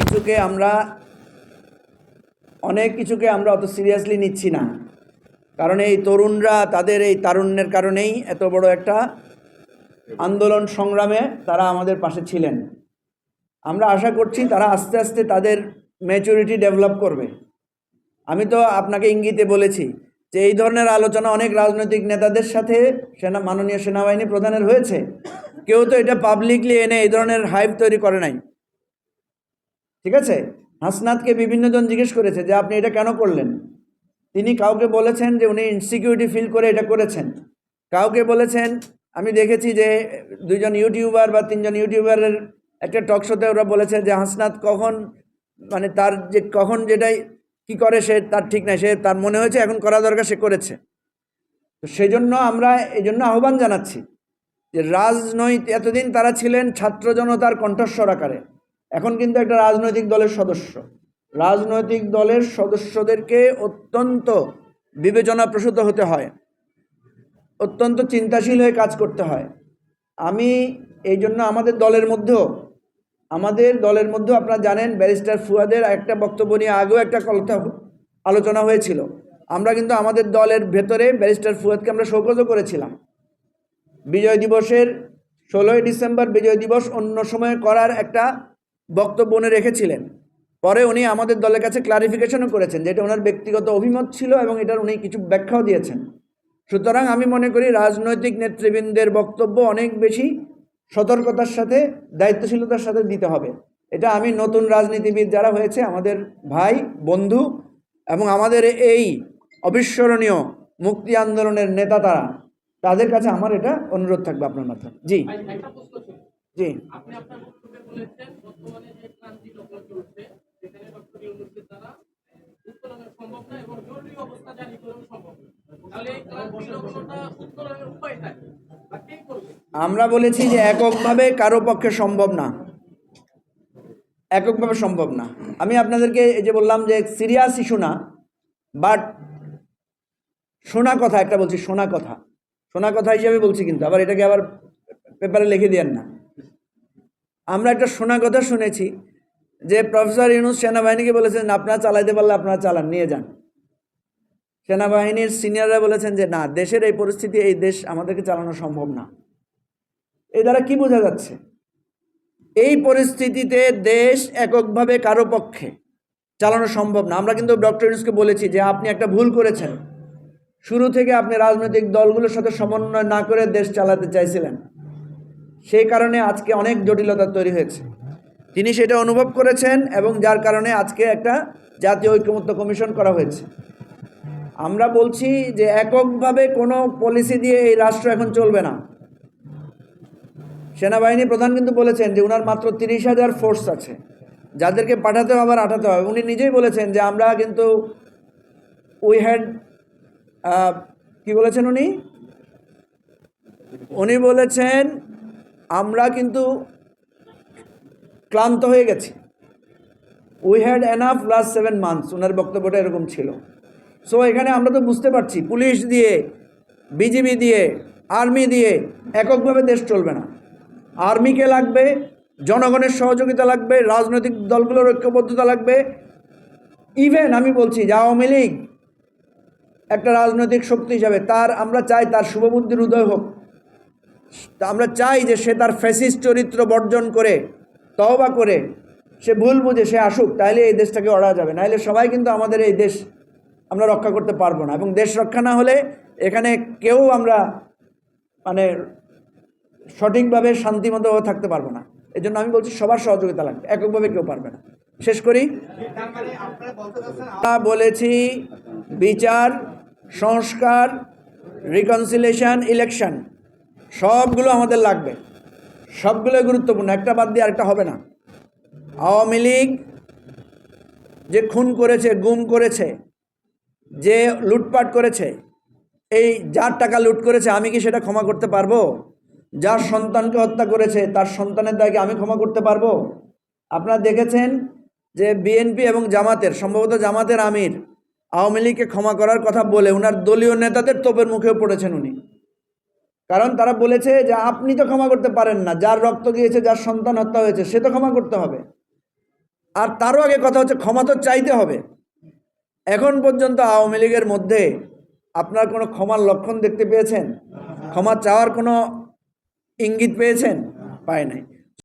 কিছুকে আমরা, অনেক কিছুকে আমরা অত সিরিয়াসলি নিচ্ছি না। কারণ এই তরুণরা তাদের এই তারুণ্যের কারণেই এত বড় একটা আন্দোলন সংগ্রামে তারা আমাদের পাশে ছিলেন। আমরা আশা করছি তারা আস্তে আস্তে তাদের ম্যাচুরিটি ডেভেলপ করবে। আমি তো আপনাকে ইঙ্গিতে বলেছি যে এই ধরনের আলোচনা অনেক রাজনৈতিক নেতাদের সাথে সেনা, মাননীয় সেনাবাহিনী প্রধানের হয়েছে। কেউ তো এটা পাবলিকলি এনে এই ধরনের হাইপ তৈরি করে নাই। ঠিক আছে? হাসনাতকে বিভিন্নজন জিজ্ঞেস করেছে যে, আপনি এটা কেন করলেন? তিনি কাউকে বলেছেন যে, উনি ইনসিকিউরিটি ফিল করে এটা করেছেন। কাউকে বলেছেন, আমি দেখেছি যে, দুইজন ইউটিউবার বা তিনজন ইউটিউবারের একটা টক শোতে ওরা বলেছে যে, হাসনাত কখন মানে তার যে, কখন যেটাই কি করে সে তার ঠিক নাই, সে তার মনে হয়েছে, এখন করা দরকার সে করেছে। তো সেই জন্য আমরা এই জন্য আহ্বান জানাচ্ছি যে, রাজনৈতিক, এতদিন তারা ছিলেন ছাত্র জনতার কণ্ঠস্বর আকারে। এখন কিন্তু একটা রাজনৈতিক দলের সদস্য। রাজনৈতিক দলের সদস্যদেরকে অত্যন্ত বিবেচনাপ্রসূত হতে হয়। অত্যন্ত চিন্তাশীল হয়ে কাজ করতে হয়। আমি এই জন্য আমাদের দলের মধ্যেও, আমাদের দলের মধ্যেও আপনারা জানেন, ব্যারিস্টার ফুয়াদের একটা বক্তব্য নিয়ে আগেও একটা কথা আলোচনা হয়েছিল। আমরা কিন্তু আমাদের দলের ভেতরে ব্যারিস্টার ফুয়াদকে আমরা শোকজও করেছিলাম। বিজয় দিবসের ষোলোই ডিসেম্বর বিজয় দিবস অন্য সময় করার একটা বক্তব্য উনি রেখেছিলেন। পরে উনি আমাদের দলের কাছে ক্লারিফিকেশনও করেছেন যেটা ওনার ব্যক্তিগত অভিমত ছিল এবং এটার উনি কিছু ব্যাখ্যাও দিয়েছেন। সুতরাং আমি মনে করি রাজনৈতিক নেতৃবৃন্দের বক্তব্য অনেক বেশি সতর্কতার সাথে, দায়িত্বশীলতার সাথে দিতে হবে। এটা আমি নতুন রাজনীতিবিদ যারা হয়েছে, আমাদের ভাই, বন্ধু এবং আমাদের এই অবিস্মরণীয় মুক্তি আন্দোলনের নেতা তারা, তাদের কাছে আমার এটা অনুরোধ থাকবে আপনার মাধ্যমে। জি। ভাই, একটা প্রশ্ন ছিল। জি। আপনি আপনার বক্তব্যে বলেছেন বর্তমানে যে ক্রান্তি লগ্ন চলছে সেখানে ডক্টর ইউনুসের দ্বারা উত্তোলন সম্ভব না এবং জরুরি অবস্থা জারি করাও সম্ভব। তাহলে এই ক্রান্তি লগ্নটা উত্তোলনের উপায়টা কি? বা কে করবে? আমরা বলেছি যে এককভাবে কারও পক্ষে সম্ভব না। এককভাবে সম্ভব না। আমি আপনাদেরকে এই যে বললাম যে সিরিয়াস ইস্যু না বাট শোনা কথা একটা বলছি শোনা কথা। শোনা কথা হিসাবে বলছি কিন্তু আবার এটাকে আবার পেপারে লিখে দেন না। আমরা একটা শোনা কথা শুনেছি যে প্রফেসর ইউনুস সেনাবাহিনীকে বলেছেন, আপনারা চালাইতে পারলে আপনারা চালান, নিয়ে যান। সেনাবাহিনীর সিনিয়ররা বলেছেন যে, না, দেশের এই পরিস্থিতি, এই দেশ আমাদেরকে চালানো সম্ভব না। এই দ্বারা কি বোঝা যাচ্ছে? এই পরিস্থিতিতে দেশ এককভাবে কারও পক্ষে চালানো সম্ভব না। আমরা কিন্তু ডক্টর ইউনুসকে বলেছি যে, আপনি একটা ভুল করেছেন। শুরু থেকে আপনি রাজনৈতিক দলগুলোর সাথে সমন্বয় না করে দেশ চালাতে চাইছিলেন। সেই কারণে আজকে অনেক জটিলতা তৈরি হয়েছে। তিনি সেটা অনুভব করেছেন এবং যার কারণে আজকে একটা জাতীয় ঐক্যমত্য কমিশন করা হয়েছে। আমরা বলছি যে এককভাবে কোনো পলিসি দিয়ে এই রাষ্ট্র এখন চলবে না। সেনাবাহিনী প্রধান কিন্তু বলেছেন যে ওনার মাত্র তিরিশ হাজার ফোর্স আছে। যাদেরকে পাঠাতে হবে আবার আঠাতে হবে। উনি নিজেই বলেছেন যে আমরা কিন্তু উই হ্যাড কি বলেছেন উনি? উনি বলেছেন আমরা কিন্তু ক্লান্ত হয়ে গেছি। We had enough last seven months ওনার বক্তব্যটা এরকম ছিল। সো এখানে আমরা তো বুঝতে পারছি, পুলিশ দিয়ে বিজিবি দিয়ে আর্মি দিয়ে এককভাবে দেশ চলবে না। আর্মিকে লাগবে, জনগণের সহযোগিতা লাগবে, রাজনৈতিক দলগুলোর ঐক্যবদ্ধতা লাগবে। ইভেন আমি বলছি যে আওয়ামী লীগ একটা রাজনৈতিক শক্তি হিসাবে, তার আমরা চাই তার শুভবুদ্ধির উদয় হোক। তা আমরা চাই যে সে তার ফ্যাসিস্ট চরিত্র বর্জন করে, তওবা করে, সে ভুল বুঝে, সে আসুক তাহলে এই দেশটাকে অড়া যাবে। নাহলে সবাই কিন্তু আমাদের এই দেশ আমরা রক্ষা করতে পারব না। এবং দেশ রক্ষা না হলে এখানে কেউ আমরা মানে সঠিকভাবে শান্তিমতভাবে থাকতে পারব না। এই জন্য আমি বলছি সবার সহযোগিতা লাগবে, এককভাবে কেউ পারবে না। শেষ করি। আমরা বলেছি বিচার, সংস্কার রিকনসিলেশন ইলেকশন সবগুলো আমাদের লাগবে। সবগুলোই গুরুত্বপূর্ণ, একটা বাদ দিয়ে আরেকটা হবে না। আওয়ামী লীগ যে খুন করেছে, গুম করেছে, যে লুটপাট করেছে, এই যার টাকা লুট করেছে, আমি কি সেটা ক্ষমা করতে পারব? যার সন্তানকে হত্যা করেছে, তার সন্তানের দায়কে আমি ক্ষমা করতে পারব? আপনারা দেখেছেন যে বিএনপি এবং জামাতের, সম্ভবত জামাতের আমির, আওয়ামী লীগকে ক্ষমা করার কথা বলে ওনার দলীয় নেতাদের তোপের মুখেও পড়েছেন উনি। কারণ তারা বলেছে যে আপনি তো ক্ষমা করতে পারেন না, যার রক্ত গিয়েছে, যার সন্তান হত্যা হয়েছে, সে তো ক্ষমা করতে হবে। আর তারও আগে কথা হচ্ছে, ক্ষমা তো চাইতে হবে। এখন পর্যন্ত আওয়ামী লীগের মধ্যে আপনার কোনো ক্ষমার লক্ষণ দেখতে পেয়েছেন? ক্ষমা চাওয়ার কোনো ইঙ্গিত পেয়েছেন? পায় নাই।